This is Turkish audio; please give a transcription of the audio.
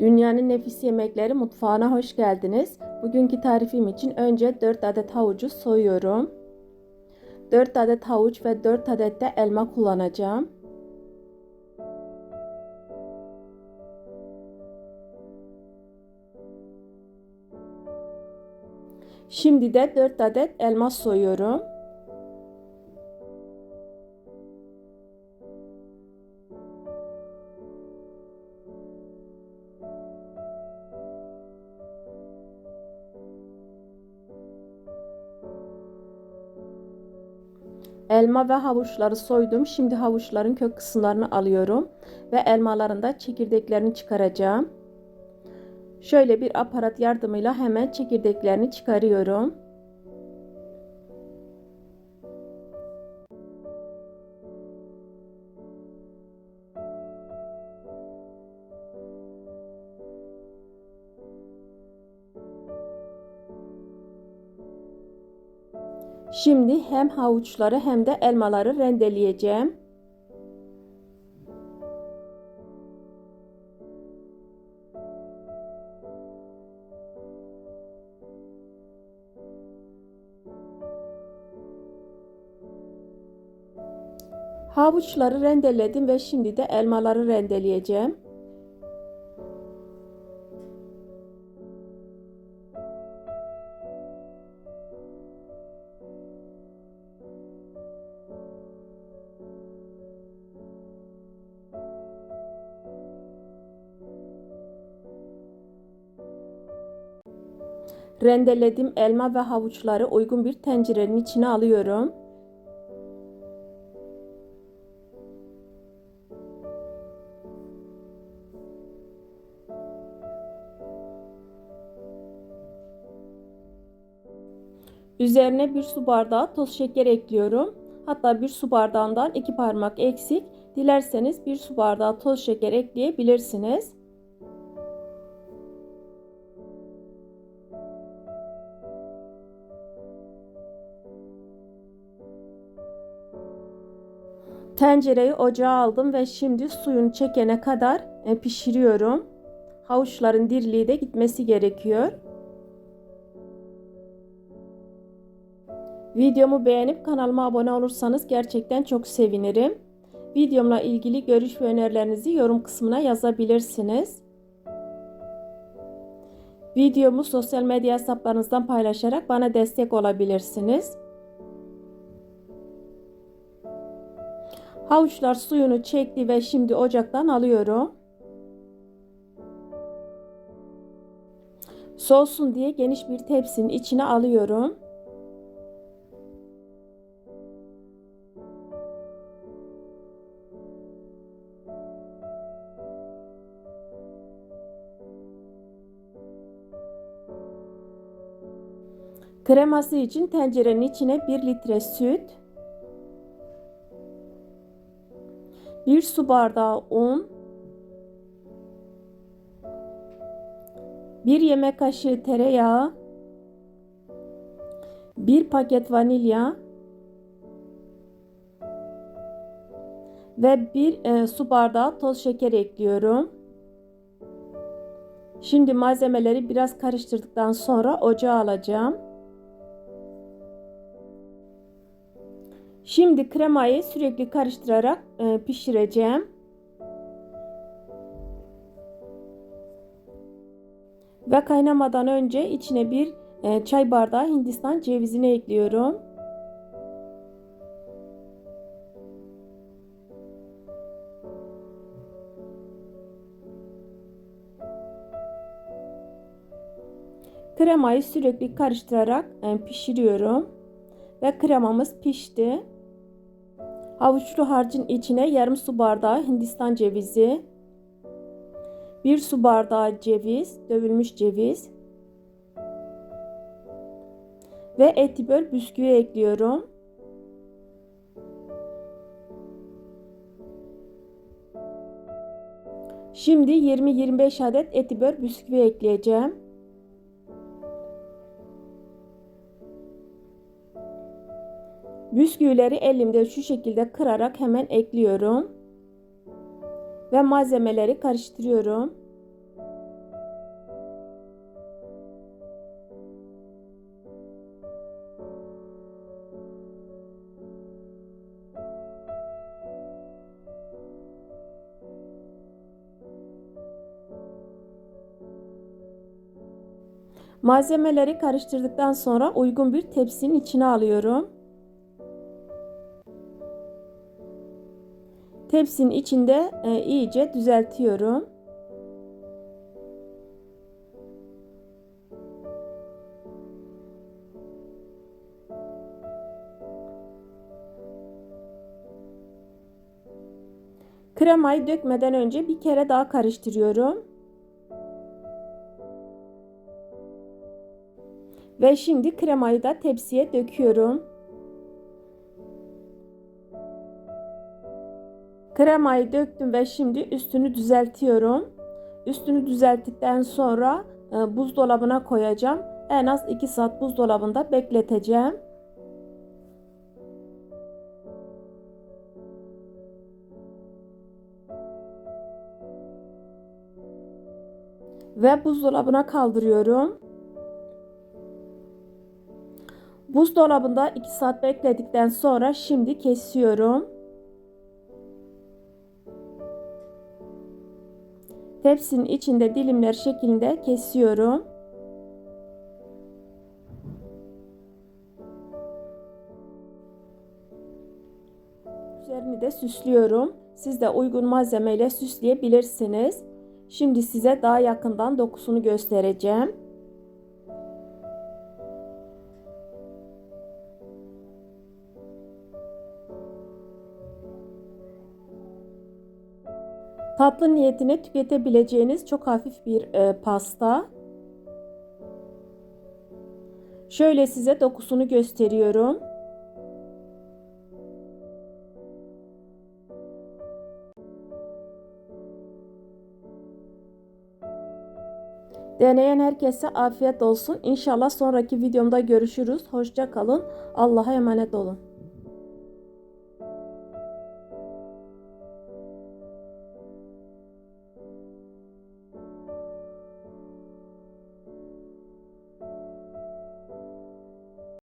Dünyanın nefis yemekleri mutfağına hoş geldiniz. Bugünkü tarifim için önce 4 adet havucu soyuyorum. 4 adet havuç ve 4 adet de elma kullanacağım. Şimdi de 4 adet elma soyuyorum. Elma ve havuçları soydum. Şimdi havuçların kök kısımlarını alıyorum ve elmaların da çekirdeklerini çıkaracağım. Şöyle bir aparat yardımıyla hemen çekirdeklerini çıkarıyorum. Şimdi hem havuçları hem de elmaları rendeleyeceğim. Havuçları rendeledim ve şimdi de elmaları rendeleyeceğim. Rendeledim elma ve havuçları uygun bir tencerenin içine alıyorum. Üzerine bir su bardağı toz şeker ekliyorum. Hatta bir su bardağından iki parmak eksik. Dilerseniz bir su bardağı toz şeker ekleyebilirsiniz. Tencereyi ocağa aldım ve şimdi suyunu çekene kadar e, pişiriyorum. Havuçların dirliği de gitmesi gerekiyor. Videomu beğenip kanalıma abone olursanız gerçekten çok sevinirim. Videomla ilgili görüş ve önerilerinizi yorum kısmına yazabilirsiniz. Videomu sosyal medya hesaplarınızdan paylaşarak bana destek olabilirsiniz. Havuçlar suyunu çekti ve şimdi ocaktan alıyorum. Soğusun diye geniş bir tepsinin içine alıyorum. Kreması için tencerenin içine 1 litre süt, 1 su bardağı un, 1 yemek kaşığı tereyağı, 1 paket vanilya ve 1 e, su bardağı toz şeker ekliyorum. Şimdi malzemeleri biraz karıştırdıktan sonra ocağa alacağım. Şimdi kremayı sürekli karıştırarak e, pişireceğim. Ve kaynamadan önce içine bir e, çay bardağı Hindistan cevizini ekliyorum. Kremayı sürekli karıştırarak e, pişiriyorum. Ve kremamız pişti. Havuçlu harcın içine yarım su bardağı Hindistan cevizi, bir su bardağı ceviz, dövülmüş ceviz ve etiböl bisküvi ekliyorum. Şimdi 20-25 adet etiböl bisküvi ekleyeceğim. Bisküvileri elimde şu şekilde kırarak hemen ekliyorum. Ve malzemeleri karıştırıyorum. Malzemeleri karıştırdıktan sonra uygun bir tepsinin içine alıyorum. Tepsinin içinde e, iyice düzeltiyorum. Kremayı dökmeden önce bir kere daha karıştırıyorum. Ve şimdi kremayı da tepsiye döküyorum. Kremayı döktüm ve şimdi üstünü düzeltiyorum. Üstünü düzelttikten sonra e, buzdolabına koyacağım. En az 2 saat buzdolabında bekleteceğim. Ve buzdolabına kaldırıyorum. Buzdolabında 2 saat bekledikten sonra şimdi kesiyorum. Tepsinin içinde dilimler şeklinde kesiyorum. Üzerini de süslüyorum. Siz de uygun malzemeyle süsleyebilirsiniz. Şimdi size daha yakından dokusunu göstereceğim. Tatlı niyetine tüketebileceğiniz çok hafif bir e, pasta. Şöyle size dokusunu gösteriyorum. Deneyen herkese afiyet olsun. İnşallah sonraki videomda görüşürüz. Hoşça kalın. Allah'a emanet olun.